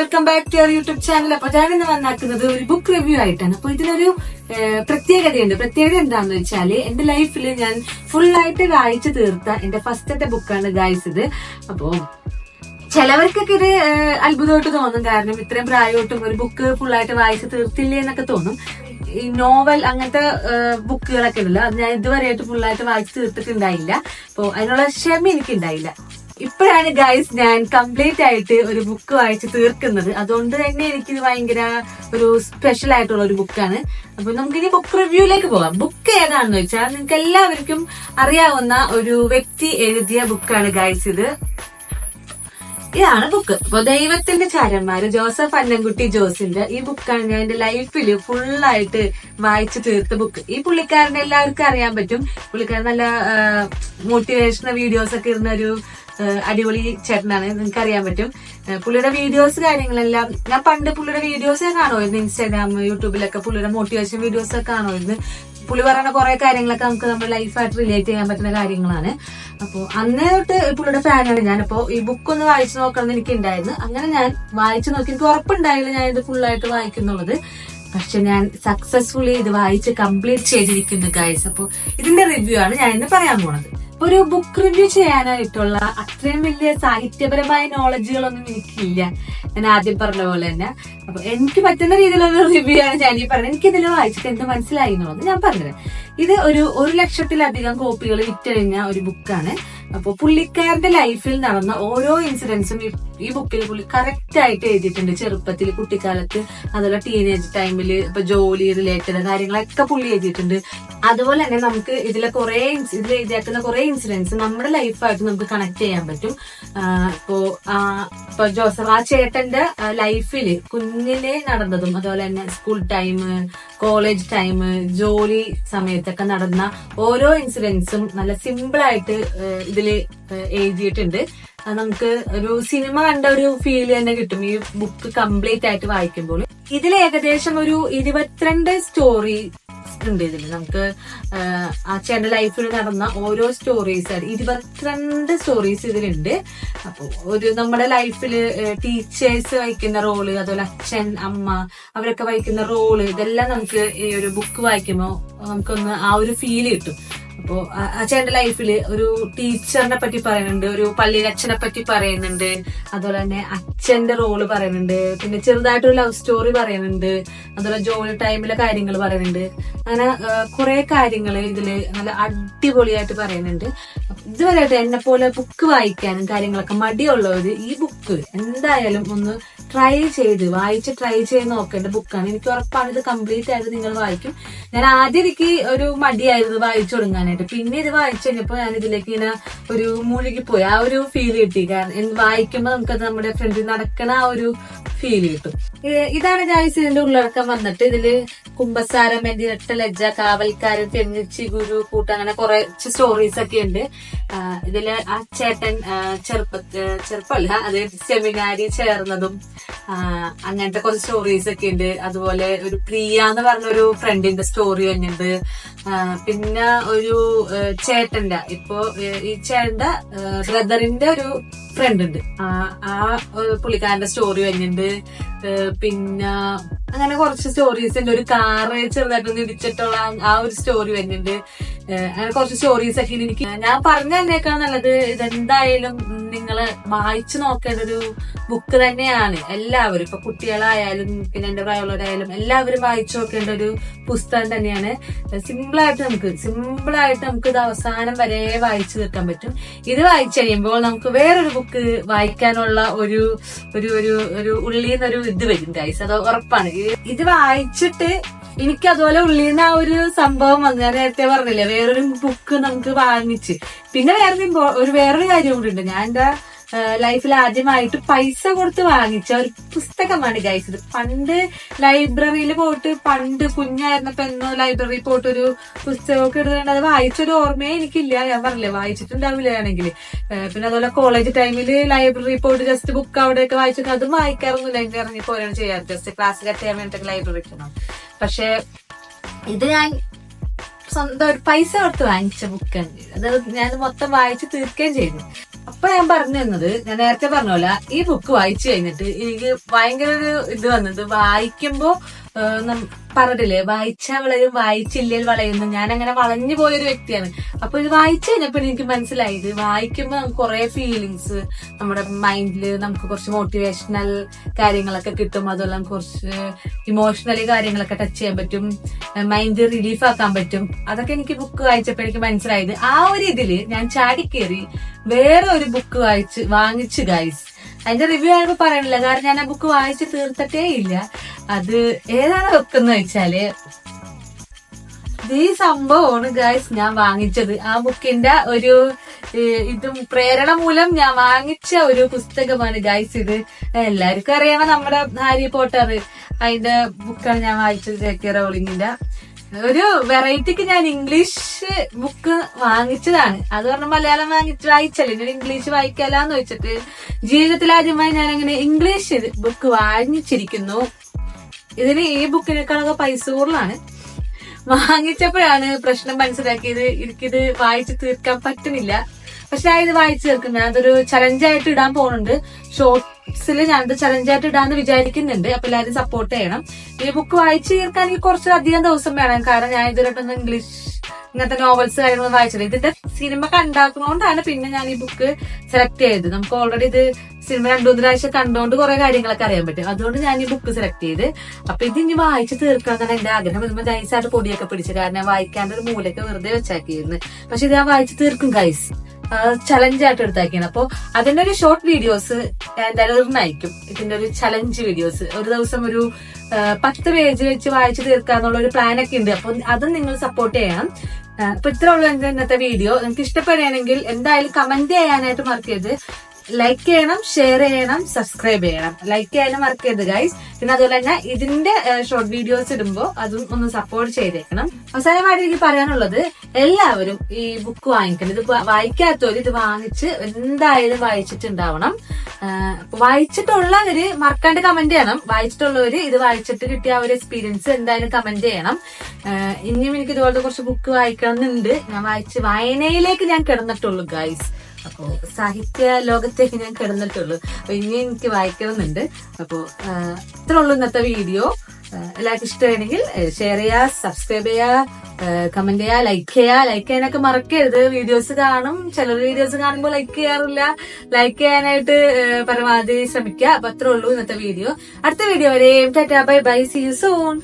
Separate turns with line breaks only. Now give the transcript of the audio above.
Welcome back to our YouTube channel അപ്പൊ ഞാനിന്ന് വന്നാക്കുന്നത് ഒരു ബുക്ക് റിവ്യൂ ആയിട്ടാണ്. അപ്പൊ ഇതിനൊരു പ്രത്യേകതയുണ്ട്. പ്രത്യേകത എന്താണെന്ന് വെച്ചാൽ എന്റെ ലൈഫിൽ ഞാൻ ഫുൾ ആയിട്ട് വായിച്ചു തീർത്ത എന്റെ ഫസ്റ്റത്തെ ബുക്കാണ് ഗായ്സ് ഇത്. അപ്പോ ചിലവർക്കൊക്കെ ഇത് അത്ഭുതമായിട്ട് തോന്നും. കാരണം ഇത്രയും പ്രായമായിട്ടും ഒരു ബുക്ക് ഫുള്ളായിട്ട് വായിച്ച് തീർത്തില്ലേ എന്നൊക്കെ തോന്നും. ഈ നോവൽ അങ്ങനത്തെ ബുക്കുകളൊക്കെ ഉണ്ടല്ലോ. അത് ഞാൻ ഇതുവരെയായിട്ട് ഫുള്ളായിട്ട് വായിച്ച് തീർത്തിട്ടുണ്ടായില്ല. അപ്പോൾ അതിനുള്ള ക്ഷമ എനിക്കുണ്ടായില്ല. ഇപ്പോഴാണ് ഗൈസ് ഞാൻ കംപ്ലീറ്റ് ആയിട്ട് ഒരു ബുക്ക് വായിച്ച് തീർക്കുന്നത്. അതുകൊണ്ട് തന്നെ എനിക്കിത് ഭയങ്കര ഒരു സ്പെഷ്യൽ ആയിട്ടുള്ള ഒരു ബുക്കാണ് അപ്പൊ നമുക്കിനി ബുക്ക് റിവ്യൂയിലേക്ക് പോകാം. ബുക്ക് ഏതാണെന്ന് വെച്ചാൽ നിങ്ങൾക്ക് എല്ലാവർക്കും അറിയാവുന്ന ഒരു വ്യക്തി എഴുതിയ ബുക്കാണ് ഗൈസ് ഇത്. ഇതാണ് ബുക്ക് അപ്പൊ ദൈവത്തിന്റെ ചാരന്മാര് ജോസഫ് അന്നൻകുട്ടി ജോസിന്റെ ഈ ബുക്കാണ് ഞാൻ എന്റെ ലൈഫിൽ ഫുള്ളായിട്ട് വായിച്ചു തീർത്ത ബുക്ക് ഈ പുള്ളിക്കാരനെ എല്ലാവർക്കും അറിയാൻ പറ്റും. പുള്ളിക്കാരൻ നല്ല മോട്ടിവേഷണൽ വീഡിയോസ് ഒക്കെ ഇടുന്ന ഒരു അടിപൊളി ചേട്ടനാണ്. നിങ്ങൾക്ക് അറിയാൻ പറ്റും പുള്ളിയുടെ വീഡിയോസ് കാര്യങ്ങളെല്ലാം ഞാൻ പണ്ട് പുള്ളിയുടെ വീഡിയോസ് ഞാൻ കാണുമായിരുന്നു. ഇൻസ്റ്റാഗ്രാം യൂട്യൂബിലൊക്കെ പുള്ളിയുടെ മോട്ടിവേഷൻ വീഡിയോസ് ഒക്കെ കാണുമായിരുന്നു. പുള്ളി പറയുന്ന കുറെ കാര്യങ്ങളൊക്കെ നമുക്ക് നമ്മുടെ ലൈഫായിട്ട് റിലേറ്റ് ചെയ്യാൻ പറ്റുന്ന കാര്യങ്ങളാണ്. അപ്പോൾ അന്ന് തൊട്ട് പുള്ളിയുടെ ഫാനാണ് ഞാനിപ്പോൾ ഈ ബുക്ക് ഒന്ന് വായിച്ചു നോക്കണം എന്ന് എനിക്ക് ഉണ്ടായിരുന്നു അങ്ങനെ ഞാൻ വായിച്ചു നോക്കി. എനിക്ക് ഉറപ്പുണ്ടായില്ല ഞാൻ ഇത് ഫുള്ളായിട്ട് വായിക്കുന്നുള്ളത്. പക്ഷെ ഞാൻ സക്സസ്ഫുള്ളി ഇത് വായിച്ച് കംപ്ലീറ്റ് ചെയ്തിരിക്കുന്നു ഗൈസ് അപ്പോൾ ഇതിന്റെ റിവ്യൂ ആണ് ഞാൻ ഇന്ന് പറയാൻ പോണത്. ഒരു ബുക്ക് റിവ്യൂ ചെയ്യാനായിട്ടുള്ള അത്രയും വലിയ സാഹിത്യപരമായ നോളജുകളൊന്നും എനിക്കില്ല. ഞാൻ ആദ്യം പറഞ്ഞ പോലെ തന്നെ. അപ്പൊ എനിക്ക് പറ്റുന്ന രീതിയിലുള്ള റിവ്യൂ ആണ് ഞാൻ ഈ പറഞ്ഞത്. എനിക്ക് വായിച്ചിട്ട് എന്ത് മനസ്സിലായി എന്നുള്ളത് ഞാൻ പറഞ്ഞത് ഇത് ഒരു ഒരു ലക്ഷത്തിലധികം കോപ്പികൾ വിറ്റഴിഞ്ഞ ഒരു ബുക്കാണ് അപ്പോൾ പുള്ളിക്കാരന്റെ ലൈഫിൽ നടന്ന ഓരോ ഇൻസിഡൻസും ഈ ബുക്കിൽ പുള്ളി കറക്റ്റ് ആയിട്ട് എഴുതിയിട്ടുണ്ട് ചെറുപ്പത്തിൽ കുട്ടിക്കാലത്ത്. അതുപോലെ ടീനേജ് ടൈമിൽ ഇപ്പൊ ജോലി റിലേറ്റഡ് കാര്യങ്ങളൊക്കെ പുള്ളി എഴുതിയിട്ടുണ്ട്. അതുപോലെ തന്നെ നമുക്ക് ഇതിലെ കുറെ ഇതിൽ എഴുതിയാക്കുന്ന കുറെ ഇൻസിഡൻസ് നമ്മുടെ ലൈഫായിട്ട് നമുക്ക് കണക്ട് ചെയ്യാൻ പറ്റും. ഇപ്പോ ഇപ്പൊ ജോസഫ് ആ ചേട്ടന്റെ ലൈഫിൽ കുഞ്ഞിലെ നടന്നതും അതുപോലെ തന്നെ സ്കൂൾ ടൈം കോളേജ് ടൈം ജോലി സമയത്തൊക്കെ നടന്ന ഓരോ ഇൻസിഡൻസും നല്ല സിമ്പിൾ ആയിട്ട് ഇതിൽ എഴുതിയിട്ടുണ്ട്. നമുക്ക് ഒരു സിനിമ കണ്ട ഒരു ഫീൽ തന്നെ കിട്ടും. ഈ ബുക്ക് കംപ്ലീറ്റ് ആയിട്ട് വായിക്കുമ്പോൾ. ഇതിൽ ഏകദേശം ഒരു ഇരുപത്തിരണ്ട് സ്റ്റോറി ഉണ്ട് ഇതിൽ. നമുക്ക് അച്ഛന്റെ ലൈഫിൽ നടന്ന ഓരോ സ്റ്റോറീസ് ഇരുപത്തിരണ്ട് സ്റ്റോറീസ് ഇതിലുണ്ട്. അപ്പൊ ഒരു നമ്മുടെ ലൈഫിൽ ടീച്ചേഴ്സ് വഹിക്കുന്ന റോൾ അതുപോലെ അച്ഛൻ അമ്മ അവരൊക്കെ വഹിക്കുന്ന റോൾ ഇതെല്ലാം നമുക്ക് ഈ ഒരു ബുക്ക് വായിക്കുമ്പോൾ നമുക്കൊന്ന് ആ ഒരു ഫീൽ കിട്ടും. അപ്പോ ആ- ആ ലൈഫിൽ ഒരു ടീച്ചറിനെ പറ്റി പറയുന്നുണ്ട് ഒരു പള്ളിയിലെ അച്ഛനെ പറ്റി പറയുന്നുണ്ട് അതുപോലെ തന്നെ അച്ഛന്റെ റോൾ പറയുന്നുണ്ട് പിന്നെ ചെറുതായിട്ടൊരു ലവ് സ്റ്റോറി പറയുന്നുണ്ട് അതുപോലെ ജോലി ടൈമിലെ കാര്യങ്ങൾ പറയുന്നുണ്ട്. അങ്ങനെ കുറെ കാര്യങ്ങൾ ഇതിൽ നല്ല അടിപൊളിയായിട്ട് പറയുന്നുണ്ട്. ഇതുവരെ ഇതുവരെയായിട്ട് എന്നെ പോലെ ബുക്ക് വായിക്കാനും കാര്യങ്ങളൊക്കെ മടിയുള്ളവർ ഈ ബുക്ക് എന്തായാലും ഒന്ന് ട്രൈ ചെയ്ത് വായിച്ച് ട്രൈ ചെയ്ത് നോക്കേണ്ട ബുക്കാണ് എനിക്ക് ഉറപ്പാണ് ഇത് കംപ്ലീറ്റ് ആയിട്ട് നിങ്ങൾ വായിക്കും. ഞാൻ ആദ്യം എനിക്ക് ഒരു മടിയായിരുന്നു വായിച്ചു തുടങ്ങാനായിട്ട്. പിന്നെ ഇത് വായിച്ചു കഴിഞ്ഞപ്പോൾ ഞാൻ ഇതിലേക്ക് ഇങ്ങനെ ഒരു മുഴുകിപ്പോയി ആ ഒരു ഫീൽ കിട്ടി. കാരണം വായിക്കുമ്പോൾ നമുക്കത് നമ്മുടെ ഫ്രണ്ടിൽ നടക്കണ ആ ഒരു ഫീൽ കിട്ടും. ഇതാണ് ഈ ഇതിന്റെ ഉള്ളടക്കം വന്നിട്ട് ഇതിൽ കുംഭസാരം എന്റെ ഇരട്ട ലജ്ജ കാവൽക്കാരൻ തെങ്ങിച്ചി ഗുരു കൂട്ട അങ്ങനെ കുറച്ച് സ്റ്റോറീസ് ഒക്കെ ഉണ്ട്. ഇതിൽ ആ ചേട്ടൻ ചെറുപ്പ ചെറുപ്പല്ല അത് സെമിനാരി ചേർന്നതും അങ്ങനത്തെ കുറച്ച് സ്റ്റോറീസ് ഒക്കെ ഉണ്ട്. അതുപോലെ ഒരു പ്രിയ എന്ന് പറഞ്ഞ ഒരു ഫ്രണ്ടിന്റെ സ്റ്റോറി തന്നെയുണ്ട് ഉണ്ട്. പിന്നെ ഒരു ചേട്ടന്റെ ഇപ്പോ ഈ ചേട്ടന്റെ ബ്രദറിന്റെ ഒരു ഫ്രണ്ട് ഉണ്ട്. ആ പുള്ളിക്കാരന്റെ സ്റ്റോറി തന്നെ ഉണ്ട്. പിന്നെ അങ്ങനെ കുറച്ച് സ്റ്റോറീസ് ഉണ്ട്. ഒരു കാറ് ചെറുതായിട്ടൊന്ന് ഇടിച്ചിട്ടുള്ള ആ- ഒരു സ്റ്റോറി വരുന്നുണ്ട്. അങ്ങനെ കുറച്ച് സ്റ്റോറീസ് ഒക്കെ എനിക്ക് ഞാൻ പറഞ്ഞു തന്നേക്കാൾ നല്ലത് ഇതെന്തായാലും നിങ്ങൾ വായിച്ചു നോക്കേണ്ട ഒരു ബുക്ക് തന്നെയാണ്. എല്ലാവരും ഇപ്പൊ കുട്ടികളായാലും പിന്നെ എന്റെ പ്രായമുള്ളവരായാലും എല്ലാവരും വായിച്ചു നോക്കേണ്ട ഒരു പുസ്തകം തന്നെയാണ്. സിമ്പിളായിട്ട് നമുക്ക് സിമ്പിളായിട്ട് നമുക്ക് ഇത് അവസാനം വരെ വായിച്ചു തീർക്കാൻ പറ്റും. ഇത് വായിച്ചു കഴിയുമ്പോൾ നമുക്ക് വേറൊരു ബുക്ക് വായിക്കാനുള്ള ഒരു ഒരു ഒരു ഒരു ഉള്ളിൽ നിന്നൊരു ഇത് വരും ഗൈസ് അത് ഉറപ്പാണ്. ഇത് വായിച്ചിട്ട് എനിക്ക് അതുപോലെ ഉള്ളിൽ നിന്ന് ആ ഒരു സംഭവം വന്നു. ഞാൻ നേരത്തെ പറഞ്ഞില്ലേ വേറൊരു ബുക്ക് നമുക്ക് വാങ്ങിച്ച്. പിന്നെ വേറൊരു ഒരു വേറൊരു കാര്യം കൂടി ഉണ്ട്. ഞാൻ എന്റെ ലൈഫിൽ ആദ്യമായിട്ട് പൈസ കൊടുത്ത് വാങ്ങിച്ച ഒരു പുസ്തകമാണ് ഗൈസ് ഇത് പണ്ട് ലൈബ്രറിയിൽ പോയിട്ട് പണ്ട് കുഞ്ഞായിരുന്നപ്പോ എന്നോ ലൈബ്രറിയിൽ പോയിട്ട് ഒരു പുസ്തകമൊക്കെ എടുത്തുകൊണ്ട് അത് വായിച്ചൊരു ഓർമ്മയെ എനിക്കില്ല. ഞാൻ പറഞ്ഞില്ലേ വായിച്ചിട്ടുണ്ടാവില്ല ആണെങ്കിൽ. പിന്നെ അതുപോലെ കോളേജ് ടൈമിൽ ലൈബ്രറി പോയിട്ട് ജസ്റ്റ് ബുക്ക് അവിടെയൊക്കെ വായിച്ചിട്ട് അതും വായിക്കാറൊന്നുമില്ല. എനിക്ക് ഇറങ്ങി പോലെയാണ് ചെയ്യാറ്. ജസ്റ്റ് ക്ലാസ് കട്ട് ചെയ്യാൻ വേണ്ടിയിട്ടൊക്കെ ലൈബ്രറിക്ക് പക്ഷെ ഇത് ഞാൻ സ്വന്തം ഒരു പൈസ കൊടുത്ത് വാങ്ങിച്ച ബുക്കാണ് അത് ഞാൻ മൊത്തം വായിച്ച് തീർക്കുകയും ചെയ്തു. അപ്പൊ ഞാൻ പറഞ്ഞു തന്നത് ഞാൻ നേരത്തെ പറഞ്ഞ പോലെ ഈ ബുക്ക് വായിച്ചു കഴിഞ്ഞിട്ട് എനിക്ക് ഭയങ്കര ഒരു ഇത് വന്നത് വായിക്കുമ്പോ പറഞ്ഞിട്ടില്ലേ? വായിച്ച വളരും വായിച്ചില്ലേൽ വളയുന്നു. ഞാൻ അങ്ങനെ വളഞ്ഞു പോയൊരു വ്യക്തിയാണ്. അപ്പൊ ഇത് വായിച്ചു കഴിഞ്ഞപ്പോ എനിക്ക് മനസ്സിലായി. ഇത് വായിക്കുമ്പോ നമുക്ക് കുറെ ഫീലിങ്സ് നമ്മുടെ മൈൻഡിൽ നമുക്ക് കുറച്ച് മോട്ടിവേഷണൽ കാര്യങ്ങളൊക്കെ കിട്ടും. നമുക്ക് കുറച്ച് ഇമോഷണലി കാര്യങ്ങളൊക്കെ ടച്ച് ചെയ്യാൻ പറ്റും. മൈൻഡ് റിലീഫ് ആക്കാൻ പറ്റും. അതൊക്കെ എനിക്ക് ബുക്ക് വായിച്ചപ്പോ എനിക്ക് മനസ്സിലായത്. ആ ഒരു ഇതിൽ ഞാൻ ചാടിക്കേറി വേറെ ഒരു ബുക്ക് വായിച്ച് വാങ്ങിച്ചു ഗൈസ് അതിന്റെ റിവ്യൂ ആയപ്പോ പറയണില്ല. കാരണം ഞാൻ ആ ബുക്ക് വായിച്ച് തീർത്തിട്ടേ ഇല്ല. അത് ഏതാണ് വെക്കുന്ന വെച്ചാൽ ഈ സംഭവമാണ് ഗായ്സ് ഞാൻ വാങ്ങിച്ചത്. ആ ബുക്കിന്റെ ഒരു ഇതും പ്രേരണ മൂലം ഞാൻ വാങ്ങിച്ച ഒരു പുസ്തകമാണ് ഗായ്സ് ഇത്. എല്ലാവർക്കും അറിയാമോ നമ്മുടെ ഹാരി പോട്ടർ അതിന്റെ ബുക്കാണ് ഞാൻ വായിച്ചത് ജെ കെ റോളിങ്ങിന്റെ. ഒരു വെറൈറ്റിക്ക് ഞാൻ ഇംഗ്ലീഷ് ബുക്ക് വാങ്ങിച്ചതാണ്. അത് പറഞ്ഞ മലയാളം വാങ്ങിച്ച് വായിച്ചല്ലേ? ഞാൻ ഇംഗ്ലീഷ് വായിക്കാലാന്ന് വെച്ചിട്ട് ജീവിതത്തിൽ ആദ്യമായി ഞാൻ അങ്ങനെ ഇംഗ്ലീഷ് ബുക്ക് വാങ്ങിച്ചിരിക്കുന്നു. ഇതിന് ഈ ബുക്കിനേക്കാളൊക്കെ പൈസ കൂടുതലാണ്. വാങ്ങിച്ചപ്പോഴാണ് പ്രശ്നം മനസ്സിലാക്കിയത്. എനിക്കിത് വായിച്ചു തീർക്കാൻ പറ്റുന്നില്ല. പക്ഷെ ഞാൻ ഇത് വായിച്ചു തീർക്കും ഞാൻ അതൊരു ചലഞ്ചായിട്ട് ഇടാൻ പോകുന്നുണ്ട്. ഷോർട്സിൽ ഞാനത് ചലഞ്ചായിട്ട് ഇടാന്ന് വിചാരിക്കുന്നുണ്ട്. അപ്പൊ എല്ലാവരും സപ്പോർട്ട് ചെയ്യണം. ഈ ബുക്ക് വായിച്ചു തീർക്കാൻ എനിക്ക് കുറച്ച് അധികം ദിവസം വേണം. കാരണം ഞാൻ ഇതുവരെ ഇംഗ്ലീഷ് ഇങ്ങനത്തെ നോവൽസ് കാര്യങ്ങളും വായിച്ചത് ഇതിന്റെ സിനിമ കണ്ടാക്കുന്നതുകൊണ്ടാണ് പിന്നെ ഞാൻ ഈ ബുക്ക് സെലക്ട് ചെയ്തത്. നമുക്ക് ഓൾറെഡി ഇത് സിനിമ രണ്ടു മൂന്ന് പ്രാവശ്യം കണ്ടുകൊണ്ട് കുറെ കാര്യങ്ങളൊക്കെ അറിയാൻ പറ്റും. അതുകൊണ്ട് ഞാൻ ഈ ബുക്ക് സെലക്ട് ചെയ്ത്. അപ്പൊ ഇത് ഇനി വായിച്ച് തീർക്കണം എന്റെ ആഗ്രഹം. ഇതുമ്പോ നൈസായിട്ട് പൊടിയൊക്കെ പിടിച്ചു കാരണം വായിക്കാണ്ട് ഒരു മൂലൊക്കെ വെറുതെ വെച്ചാക്കിയിരുന്നു. പക്ഷെ ഇത് ഞാൻ വായിച്ചു തീർക്കും ഗൈസ് ചലഞ്ചായിട്ട് എടുത്താക്കിയാണ് അപ്പൊ അതിന്റെ ഒരു ഷോർട്ട് വീഡിയോസ് എന്തായാലും ഒരെണ്ണായിരിക്കും ഇതിന്റെ ഒരു ചലഞ്ച് വീഡിയോസ് ഒരു ദിവസം ഒരു പത്ത് പേജ് വെച്ച് വായിച്ചു തീർക്കാന്നുള്ള ഒരു പ്ലാൻ ഒക്കെ ഉണ്ട്. അപ്പൊ അതും നിങ്ങൾ സപ്പോർട്ട് ചെയ്യണം. അപ്പൊ ഇത്ര ഉള്ളൂ ഇന്നത്തെ വീഡിയോ നിങ്ങൾക്ക് ഇഷ്ടപ്പെടുകയാണെങ്കിൽ എന്തായാലും കമന്റ് ചെയ്യാനായിട്ട് മറക്കരുത്. ലൈക്ക് ചെയ്യണം ഷെയർ ചെയ്യണം സബ്സ്ക്രൈബ് ചെയ്യണം. ലൈക്ക് ചെയ്യാനും മറക്കരുത് ഗൈസ് പിന്നെ അതുപോലെ തന്നെ ഇതിന്റെ ഷോർട്ട് വീഡിയോസ് ഇടുമ്പോൾ അതും ഒന്ന് സപ്പോർട്ട് ചെയ്തേക്കണം. അവസാനമായിട്ട് എനിക്ക് പറയാനുള്ളത് എല്ലാവരും ഈ ബുക്ക് വാങ്ങിക്കണം. ഇത് വായിക്കാത്തവർ ഇത് വാങ്ങിച്ച് എന്തായാലും വായിച്ചിട്ടുണ്ടാവണം. വായിച്ചിട്ടുള്ളവര് മറക്കാണ്ട് കമന്റ് ചെയ്യണം. വായിച്ചിട്ടുള്ളവര് ഇത് വായിച്ചിട്ട് കിട്ടിയ ഒരു എക്സ്പീരിയൻസ് എന്തായാലും കമന്റ് ചെയ്യണം. ഇനിയും എനിക്ക് ഇതുപോലത്തെ കുറച്ച് ബുക്ക് വായിക്കണം എന്നുണ്ട് ഞാൻ വായിച്ച് വായനയിലേക്ക് ഞാൻ കിടന്നിട്ടുള്ളൂ ഗൈസ് അപ്പോ സാഹിത്യ ലോകത്തേക്ക് ഞാൻ കിടന്നിട്ടുള്ളൂ. അപ്പൊ ഇനി എനിക്ക് വായിക്കണമെന്നുണ്ട്. അപ്പോ ആഹ് ഇത്ര ഉള്ളൂ ഇന്നത്തെ വീഡിയോ. എല്ലാവർക്കും ഇഷ്ടമാണെങ്കിൽ ഷെയർ ചെയ്യുക സബ്സ്ക്രൈബ് ചെയ്യുക കമന്റ് ചെയ്യുക ലൈക്ക് ചെയ്യുക ലൈക്ക് ചെയ്യാനൊക്കെ മറക്കരുത്. വീഡിയോസ് കാണും. ചിലർ വീഡിയോസ് കാണുമ്പോൾ ലൈക്ക് ചെയ്യാറില്ല. ലൈക്ക് ചെയ്യാനായിട്ട് പരമാവധി ശ്രമിക്കുക. അപ്പൊ അത്രേ ഉള്ളൂ ഇന്നത്തെ വീഡിയോ. അടുത്ത വീഡിയോ വരെ tata bye bye see you soon